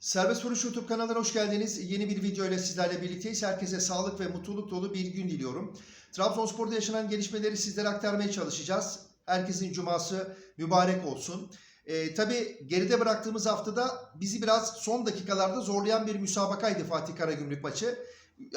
Serbest Vuruş YouTube kanalına hoş geldiniz. Yeni bir video ile sizlerle birlikteyiz. Herkese sağlık ve mutluluk dolu bir gün diliyorum. Trabzonspor'da yaşanan gelişmeleri sizlere aktarmaya çalışacağız. Herkesin cuması mübarek olsun. Ee, tabii geride bıraktığımız haftada bizi biraz son dakikalarda zorlayan bir müsabakaydı Fatih Karagümrük maçı.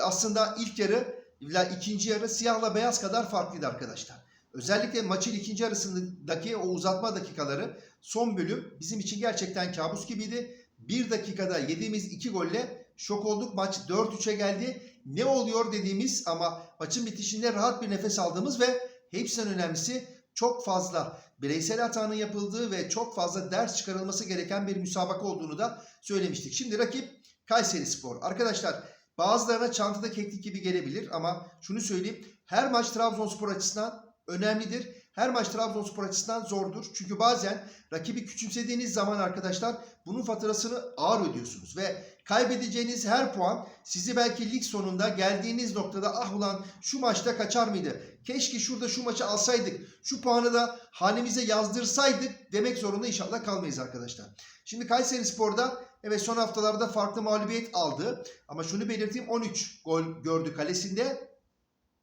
Aslında ilk yarı ile ikinci yarı siyahla beyaz kadar farklıydı arkadaşlar. Özellikle maçın ikinci arasındaki o uzatma dakikaları son bölüm bizim için gerçekten kabus gibiydi. Bir dakikada yediğimiz iki golle şok olduk. Maç 4-3'e geldi. Ne oluyor dediğimiz ama maçın bitişinde rahat bir nefes aldığımız ve hepsinden önemlisi çok fazla bireysel hatanın yapıldığı ve çok fazla ders çıkarılması gereken bir müsabaka olduğunu da söylemiştik. Şimdi rakip Kayseri Spor. Arkadaşlar bazılarına çantada keklik gibi gelebilir ama şunu söyleyeyim. Her maç Trabzonspor açısından önemlidir. Her maç Trabzonspor açısından zordur. Çünkü bazen rakibi küçümsediğiniz zaman arkadaşlar bunun faturasını ağır ödüyorsunuz. Ve kaybedeceğiniz her puan sizi belki lig sonunda geldiğiniz noktada ah ulan şu maçta kaçar mıydı? Keşke şurada şu maçı alsaydık. Şu puanı da hanemize yazdırsaydık demek zorunda inşallah kalmayız arkadaşlar. Şimdi Kayseri Spor'da evet son haftalarda farklı mağlubiyet aldı. Ama şunu belirteyim 13 gol gördü kalesinde.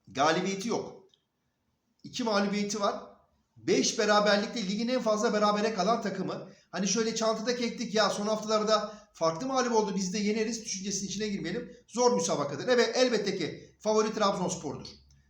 Galibiyeti yok. 2 mağlubiyeti var. 5 beraberlikte ligin en fazla berabere kalan takımı. Hani şöyle çantada kektik ya son haftalarda farklı mağlup oldu biz de yeneriz düşüncesinin içine girmeyelim. Zor müsabakadır. Evet elbette ki favori Trabzonspor'dur.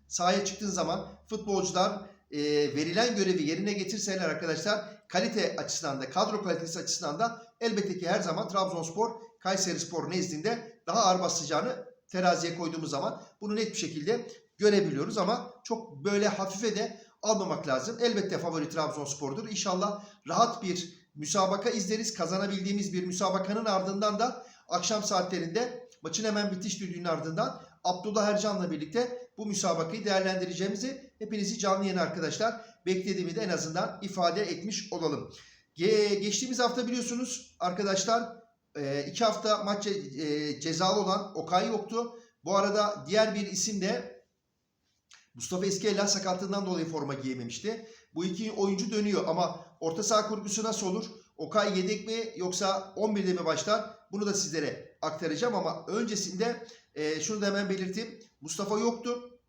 Sahaya çıktığın zaman futbolcular e, verilen görevi yerine getirseler arkadaşlar kalite açısından da kadro kalitesi açısından da elbette ki her zaman Trabzonspor Kayseri Spor nezdinde daha ağır basacağını teraziye koyduğumuz zaman bunu net bir şekilde görebiliyoruz ama çok böyle hafife de almamak lazım. Elbette favori Trabzonspor'dur. İnşallah rahat bir müsabaka izleriz. Kazanabildiğimiz bir müsabakanın ardından da akşam saatlerinde maçın hemen bitiş düdüğünün ardından Abdullah Ercan'la birlikte bu müsabakayı değerlendireceğimizi hepinizi canlı yayın arkadaşlar beklediğimi de en azından ifade etmiş olalım. Ge- geçtiğimiz hafta biliyorsunuz arkadaşlar e, iki hafta maç e, cezalı olan Okay yoktu. Bu arada diğer bir isim de Mustafa Eskieler sakatlığından dolayı forma giyememişti. Bu iki oyuncu dönüyor ama orta saha kurgusu nasıl olur? Okay yedek mi yoksa 11'de mi başlar? Bunu da sizlere aktaracağım ama öncesinde e, şunu da hemen belirteyim. Mustafa yoktu.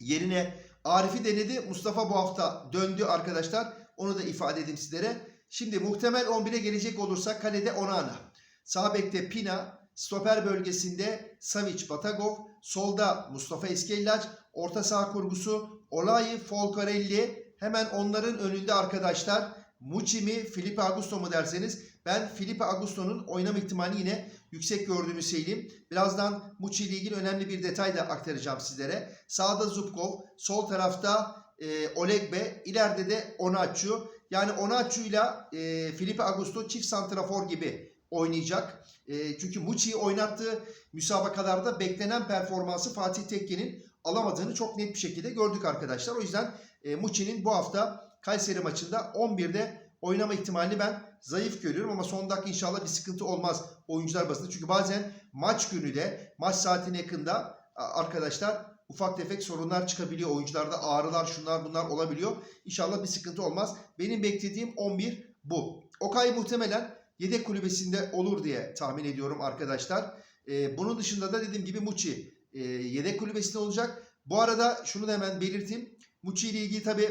Yerine Arif'i denedi. Mustafa bu hafta döndü arkadaşlar. Onu da ifade edeyim sizlere. Şimdi muhtemel 11'e gelecek olursa kalede Onana. Sağ bekte Pina. Stoper bölgesinde Savic Batagov. Solda Mustafa Eskellaç. Orta saha kurgusu Olayi Folcarelli. Hemen onların önünde arkadaşlar Muçi mi Felipe Augusto mu derseniz ben Felipe Augusto'nun oynama ihtimali yine yüksek gördüğümü söyleyeyim. Birazdan Muçi ile ilgili önemli bir detay da aktaracağım sizlere. Sağda Zubkov, sol tarafta e, Olegbe, ileride de Onaçu. Yani Onaçu ile e, Felipe Augusto çift santrafor gibi oynayacak. E, çünkü Muçi'yi oynattığı müsabakalarda beklenen performansı Fatih Tekke'nin alamadığını çok net bir şekilde gördük arkadaşlar. O yüzden e, Muçi'nin bu hafta Kayseri maçında 11'de oynama ihtimalini ben zayıf görüyorum ama son dakika inşallah bir sıkıntı olmaz oyuncular basında. Çünkü bazen maç günü de maç saatine yakında arkadaşlar ufak tefek sorunlar çıkabiliyor. Oyuncularda ağrılar şunlar bunlar olabiliyor. İnşallah bir sıkıntı olmaz. Benim beklediğim 11 bu. Okay muhtemelen yedek kulübesinde olur diye tahmin ediyorum arkadaşlar. Ee, bunun dışında da dediğim gibi Muçi e, yedek kulübesinde olacak. Bu arada şunu da hemen belirteyim. Muçi ile ilgili tabi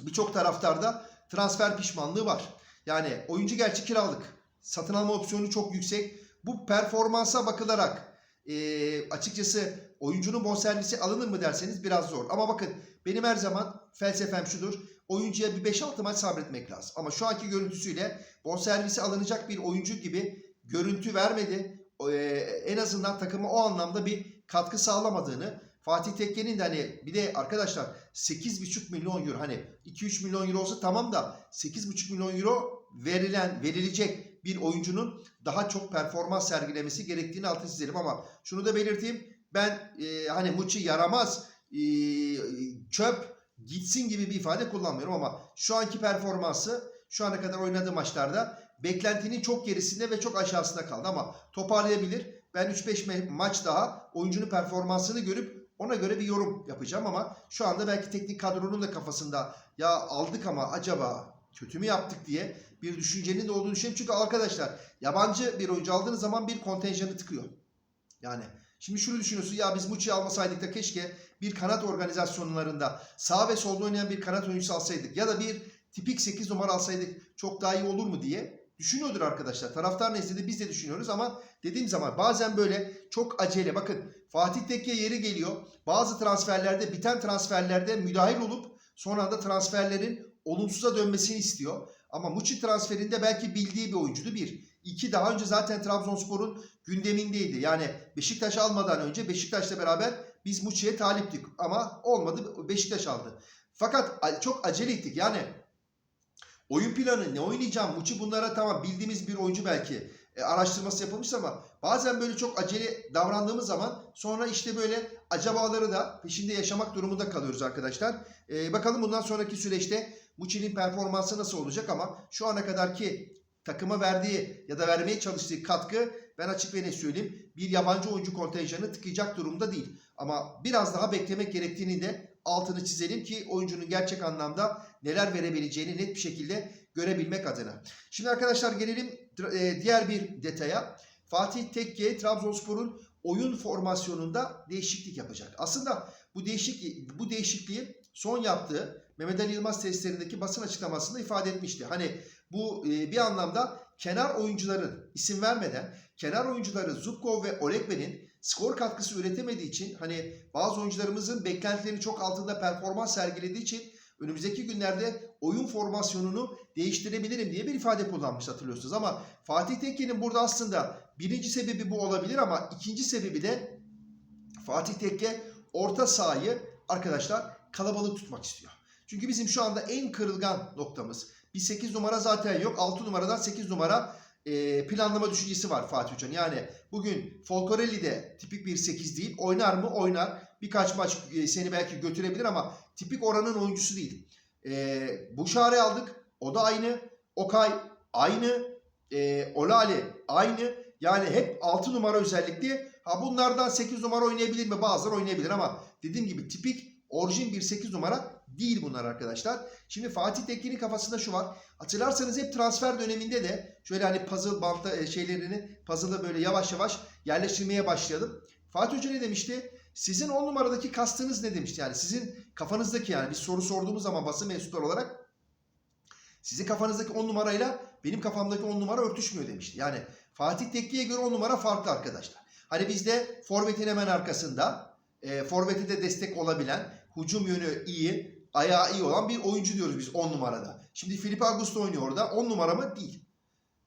birçok taraftarda transfer pişmanlığı var. Yani oyuncu gerçi kiralık. Satın alma opsiyonu çok yüksek. Bu performansa bakılarak e, açıkçası oyuncunun bonservisi alınır mı derseniz biraz zor. Ama bakın benim her zaman felsefem şudur. Oyuncuya bir 5-6 maç sabretmek lazım. Ama şu anki görüntüsüyle bonservisi alınacak bir oyuncu gibi görüntü vermedi. E, en azından takıma o anlamda bir katkı sağlamadığını Fatih Tekke'nin de hani bir de arkadaşlar 8,5 milyon euro hani 2-3 milyon euro olsa tamam da 8,5 milyon euro verilen verilecek bir oyuncunun daha çok performans sergilemesi gerektiğini altı çizelim ama şunu da belirteyim ben e, hani Muçi yaramaz e, çöp gitsin gibi bir ifade kullanmıyorum ama şu anki performansı şu ana kadar oynadığı maçlarda beklentinin çok gerisinde ve çok aşağısında kaldı ama toparlayabilir. Ben 3-5 me- maç daha oyuncunun performansını görüp ona göre bir yorum yapacağım ama şu anda belki teknik kadronun da kafasında ya aldık ama acaba kötü mü yaptık diye bir düşüncenin de olduğunu düşünüyorum. Çünkü arkadaşlar yabancı bir oyuncu aldığınız zaman bir kontenjanı tıkıyor. Yani şimdi şunu düşünüyorsun ya biz Muçi'yi almasaydık da keşke bir kanat organizasyonlarında sağ ve solda oynayan bir kanat oyuncusu alsaydık ya da bir tipik 8 numara alsaydık çok daha iyi olur mu diye düşünüyordur arkadaşlar. Taraftar nezdinde biz de düşünüyoruz ama dediğim zaman bazen böyle çok acele bakın Fatih Tekke yeri geliyor. Bazı transferlerde biten transferlerde müdahil olup sonra da transferlerin olumsuza dönmesini istiyor. Ama Muçi transferinde belki bildiği bir oyuncuydu bir. İki daha önce zaten Trabzonspor'un gündemindeydi. Yani Beşiktaş almadan önce Beşiktaş'la beraber biz Muçi'ye taliptik. Ama olmadı Beşiktaş aldı. Fakat çok acele ettik. Yani oyun planı ne oynayacağım? Muçi bunlara tamam bildiğimiz bir oyuncu belki e, araştırması yapılmış ama bazen böyle çok acele davrandığımız zaman sonra işte böyle acabaları da peşinde yaşamak durumunda kalıyoruz arkadaşlar. E, bakalım bundan sonraki süreçte Muçi'nin performansı nasıl olacak ama şu ana kadarki takıma verdiği ya da vermeye çalıştığı katkı ben açık ve net söyleyeyim bir yabancı oyuncu kontenjanı tıkayacak durumda değil. Ama biraz daha beklemek gerektiğini de altını çizelim ki oyuncunun gerçek anlamda neler verebileceğini net bir şekilde görebilmek adına. Şimdi arkadaşlar gelelim e, diğer bir detaya. Fatih Tekke Trabzonspor'un oyun formasyonunda değişiklik yapacak. Aslında bu değişikliği, bu değişikliği son yaptığı Mehmet Ali Yılmaz testlerindeki basın açıklamasında ifade etmişti. Hani bu e, bir anlamda kenar oyuncuların isim vermeden kenar oyuncuları Zubkov ve Olekbe'nin skor katkısı üretemediği için hani bazı oyuncularımızın beklentileri çok altında performans sergilediği için önümüzdeki günlerde oyun formasyonunu değiştirebilirim diye bir ifade kullanmış hatırlıyorsunuz. Ama Fatih Tekke'nin burada aslında birinci sebebi bu olabilir ama ikinci sebebi de Fatih Tekke orta sahayı arkadaşlar kalabalık tutmak istiyor. Çünkü bizim şu anda en kırılgan noktamız bir 8 numara zaten yok. 6 numaradan 8 numara e, planlama düşüncesi var Fatih Hoca'nın. Yani bugün Folcorelli de tipik bir 8 değil. Oynar mı? Oynar. Birkaç maç e, seni belki götürebilir ama tipik oranın oyuncusu değil. E, Buşare aldık. O da aynı. Okay aynı. E, Olali aynı. Yani hep 6 numara özellikle. Ha bunlardan 8 numara oynayabilir mi? Bazıları oynayabilir ama dediğim gibi tipik orijin bir 8 numara değil bunlar arkadaşlar. Şimdi Fatih Tekke'nin kafasında şu var. Hatırlarsanız hep transfer döneminde de şöyle hani puzzle bantta şeylerini puzzle'ı böyle yavaş yavaş yerleştirmeye başladım. Fatih Hoca ne demişti? Sizin 10 numaradaki kastınız ne demişti? Yani sizin kafanızdaki yani bir soru sorduğumuz zaman basın mensupları olarak sizin kafanızdaki 10 numarayla benim kafamdaki 10 numara örtüşmüyor demişti. Yani Fatih Tekke'ye göre 10 numara farklı arkadaşlar. Hani bizde forvetin hemen arkasında e, forveti de destek olabilen hücum yönü iyi, ayağı iyi olan bir oyuncu diyoruz biz 10 numarada. Şimdi Felipe Augusto oynuyor orada. 10 numara mı? Değil.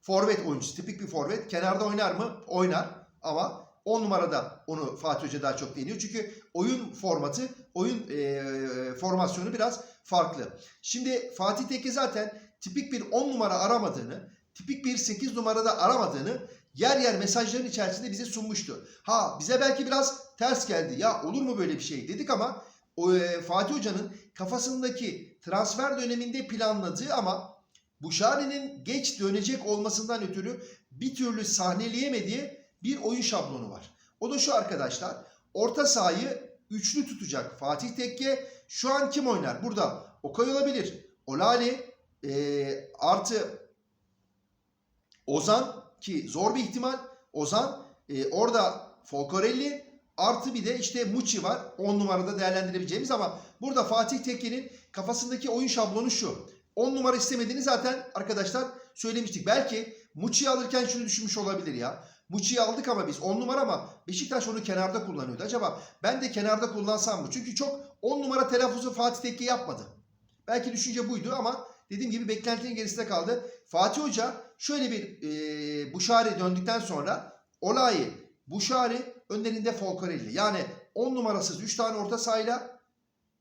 Forvet oyuncusu. Tipik bir forvet. Kenarda oynar mı? Oynar. Ama 10 numarada onu Fatih Hoca daha çok deniyor. Çünkü oyun formatı, oyun e, formasyonu biraz farklı. Şimdi Fatih Tekke zaten tipik bir 10 numara aramadığını, tipik bir 8 numarada aramadığını yer yer mesajların içerisinde bize sunmuştu. Ha bize belki biraz ters geldi. Ya olur mu böyle bir şey dedik ama o, e, Fatih Hoca'nın kafasındaki transfer döneminde planladığı ama Buşari'nin geç dönecek olmasından ötürü bir türlü sahneleyemediği bir oyun şablonu var. O da şu arkadaşlar. Orta sahayı üçlü tutacak Fatih Tekke. Şu an kim oynar? Burada Okay olabilir. Olali e, artı Ozan ki zor bir ihtimal. Ozan e, orada Folcorelli Artı bir de işte Muçi var. 10 numarada değerlendirebileceğimiz ama burada Fatih Tekke'nin kafasındaki oyun şablonu şu. 10 numara istemediğini zaten arkadaşlar söylemiştik. Belki Muçi'yi alırken şunu düşünmüş olabilir ya. Muçi'yi aldık ama biz 10 numara ama Beşiktaş onu kenarda kullanıyordu. Acaba ben de kenarda kullansam mı? Çünkü çok 10 numara telaffuzu Fatih Tekke yapmadı. Belki düşünce buydu ama dediğim gibi beklentinin gerisinde kaldı. Fatih Hoca şöyle bir e, Buşari döndükten sonra olayı Buşari önlerinde Folcarelli. Yani 10 numarasız 3 tane orta sahayla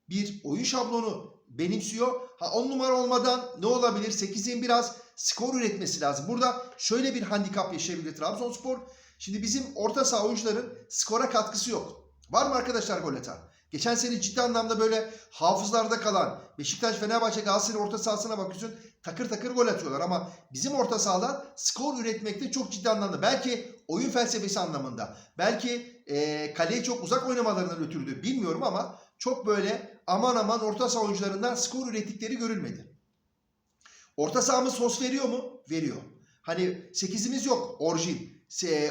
bir oyun şablonu benimsiyor. Ha 10 numara olmadan ne olabilir? 8'in biraz skor üretmesi lazım. Burada şöyle bir handikap yaşayabilir Trabzonspor. Şimdi bizim orta saha oyuncuların skora katkısı yok. Var mı arkadaşlar gol atan? Geçen sene ciddi anlamda böyle hafızlarda kalan Beşiktaş, Fenerbahçe, Galatasaray orta sahasına bakıyorsun takır takır gol atıyorlar ama bizim orta sahalar skor üretmekte çok ciddi anlamda. Belki oyun felsefesi anlamında, belki e, kaleye çok uzak oynamalarından ötürü bilmiyorum ama çok böyle aman aman orta saha oyuncularından skor ürettikleri görülmedi. Orta sahamız sos veriyor mu? Veriyor. Hani 8'imiz yok orijin.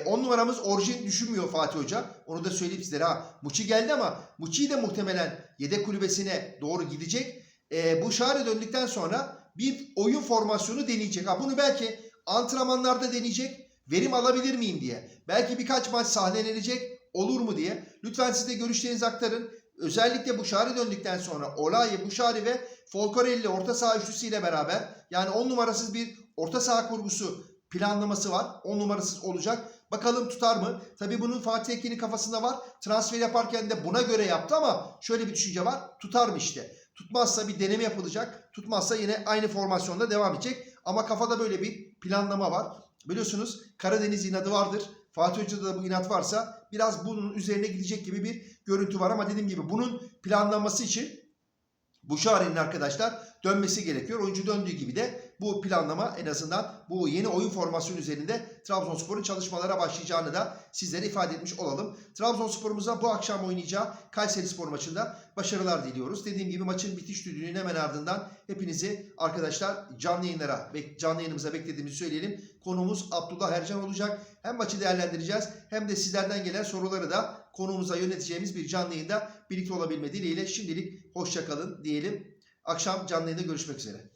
10 numaramız orijin düşünmüyor Fatih Hoca. Onu da söyleyeyim sizlere ha. Muçi geldi ama Muçi de muhtemelen yedek kulübesine doğru gidecek. E, bu şare döndükten sonra bir oyun formasyonu deneyecek. Ha, bunu belki antrenmanlarda deneyecek. Verim alabilir miyim diye. Belki birkaç maç sahnelenecek olur mu diye. Lütfen siz de görüşlerinizi aktarın. Özellikle bu şari döndükten sonra Olaye, Buşari ve Folcarelli orta saha üçlüsüyle beraber yani 10 numarasız bir orta saha kurgusu planlaması var. 10 numarasız olacak. Bakalım tutar mı? Tabii bunun Fatih Ekin'in kafasında var. Transfer yaparken de buna göre yaptı ama şöyle bir düşünce var. Tutar mı işte? Tutmazsa bir deneme yapılacak. Tutmazsa yine aynı formasyonda devam edecek. Ama kafada böyle bir planlama var. Biliyorsunuz Karadeniz inadı vardır. Fatih Hoca'da da bu inat varsa biraz bunun üzerine gidecek gibi bir görüntü var ama dediğim gibi bunun planlanması için bu Şahin'in arkadaşlar dönmesi gerekiyor. Oyuncu döndüğü gibi de bu planlama en azından bu yeni oyun formasyonu üzerinde Trabzonspor'un çalışmalara başlayacağını da sizlere ifade etmiş olalım. Trabzonspor'umuza bu akşam oynayacağı Kayseri Spor maçında başarılar diliyoruz. Dediğim gibi maçın bitiş düdüğünün hemen ardından hepinizi arkadaşlar canlı yayınlara canlı yayınımıza beklediğimizi söyleyelim. Konuğumuz Abdullah Ercan olacak. Hem maçı değerlendireceğiz hem de sizlerden gelen soruları da konuğumuza yöneteceğimiz bir canlı yayında birlikte olabilme dileğiyle şimdilik hoşçakalın diyelim. Akşam canlı yayında görüşmek üzere.